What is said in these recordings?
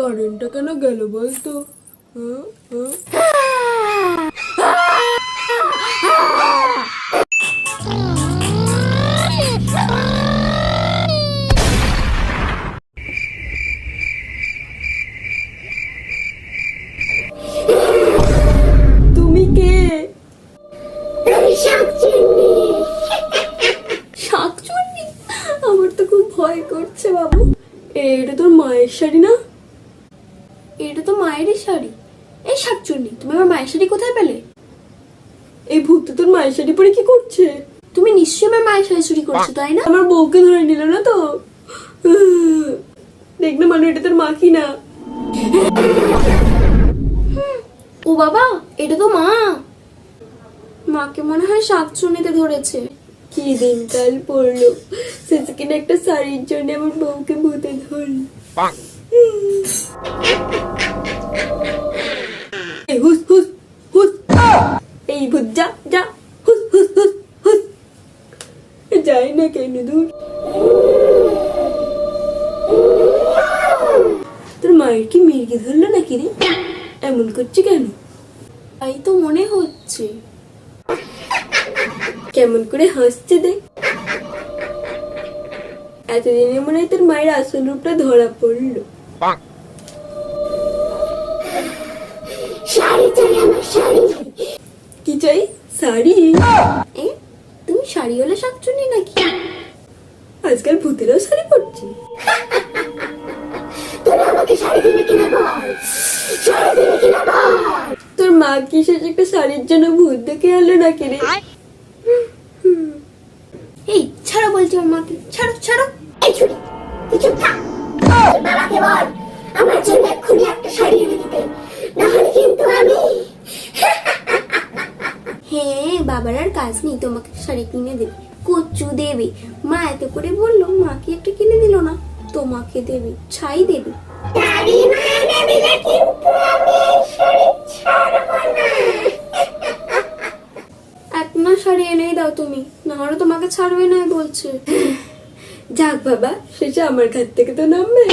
কারেন্টটা কেন গেল বলতো? তুমি কে? শাকচুন্নি? আমার তো খুব ভয় করছে বাবু। এটা তোর মায়ের শাড়ি না? এটা তো মায়েরই শাড়ি। এই শাকচুন্নি তুমি আমার মায়ের শাড়ি কোথায় পেলে? এই ভূত তোর মায়ের শাড়ি পরে কি করছে? তুমি নিশ্চয়ই আমার মায়ের শাড়ি চুরি করছ তাই না? আমার বউকে ধরে নিল না তো? দেখ না মানু এটা তোর মা কি না ও বাবা এটা তো মা। মাকে মনে হয় শাকচুনিতে ধরেছে। কি দিনকাল পড়ল। শেষে কিনা একটা শাড়ির জন্য আমার বউকে ভূতে ধরল। না কেন দূর? তোর মায়ের কি মির্গে ধরলো নাকি রে? এমন করছে কেন? তাই তো মনে হচ্ছে। কেমন করে হাসছে দেখ। এতদিনে মনে হয় তোর মায়ের আসল রূপটা ধরা পড়ল। কি চাই? শাড়ি। শাড়ি হলে শাকচুনি নাকি? আজকাল ভূতেরাও শাড়ি পরছে। তোর মা কি শেষ একটা শাড়ির জন্য ভূত দেখে এলো নাকি রে? এই ছাড়ো বলছি আমার মাকে। ছাড়ো ছাড়ো। এই ছুরি তুই চুপ থাক। বাবাকে বল আমার জন্য এক্ষুনি একটা শাড়ি এনে দিতে নাহলে কিন্তু আমি হ্যাঁ বাবার আর কাজ নেই তোমাকে শাড়ি কিনে দেবে কচু দেবে। মা এত করে বলল মাকে একটা কিনে দিল না তোমাকে দেবে ছাই দেবে। এক না শাড়ি এনেই দাও তুমি না হলে তোমাকে ছাড়বে না বলছে। যাক বাবা শেষে আমার ঘাট থেকে তো নামবে।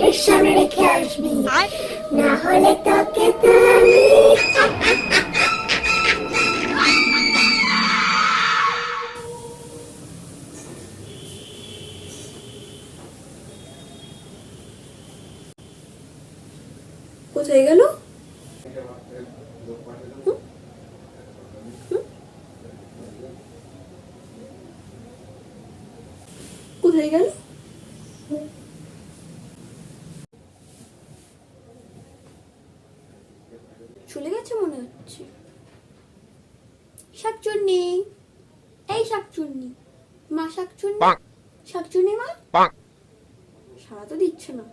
ছাদের সামনে রেখে আসবি। না হলে তোকে তো আমি কোথায় গেল? কোথায় গেল চলে গেছে মনে হচ্ছে। শাকচুন্নি। এই শাকচুন্নি। মা শাকচুন্নি? শাকচুন্নি মা? সারা তো দিচ্ছে না।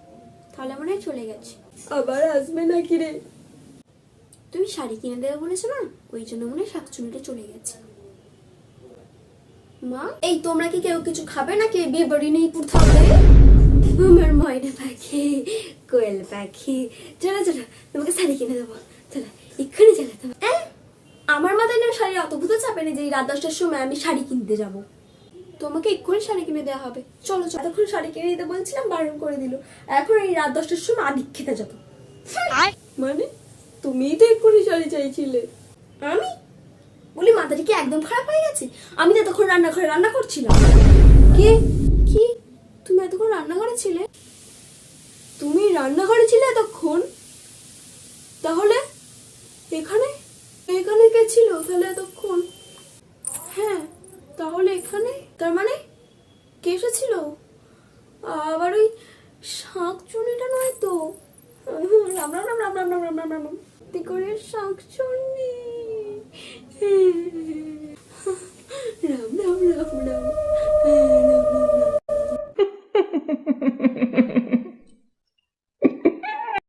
তাহলে মনে হয় চলে গেছে। আবার আসবে নাকি রে? তুমি শাড়ি কিনে দেবে বলেছ না? ওই জন্য মনে হয় শাকচুনিটা চলে গেছে। মা? এই তোমরা কি কেউ কিছু খাবে নাকি? বিয়ে বাড়ি নেই পুরতে আমার ময়না পাখি কোয়েল পাখি। চলো চলো তোমাকে শাড়ি কিনে দেবো। চলো। এক্ষুনি চলো তোমার আমার মাথায় না শাড়ি অত ভূত চাপে না যে এই রাত দশটার সময় আমি শাড়ি কিনতে যাব। তোমাকে এক্ষুনি শাড়ি কিনে দেওয়া হবে। চলো চলো। এতক্ষণ শাড়ি কিনে দিতে বলছিলাম বারণ করে দিল। এখন এই রাত দশটার সময় আদিক খেতে যাব। মানে? তুমিই তো এক্ষুনি শাড়ি চাইছিলে। আমি? বলি মাথাটা কি একদম খারাপ হয়ে গেছে? আমি তো এতক্ষণ রান্নাঘরে রান্না করছিলাম। কে? কি? তুমি এতক্ষণ রান্নাঘরে ছিলে? তুমি রান্নাঘরে ছিল তাহলে এতক্ষণ হ্যাঁ তাহলে এখানে তার মানে কে এসেছিল আবার ওই শাঁখ চুনিটা নয় তো রাম রাম রাম রাম রাম রাম রাম রাম করে শাঁখ চুনি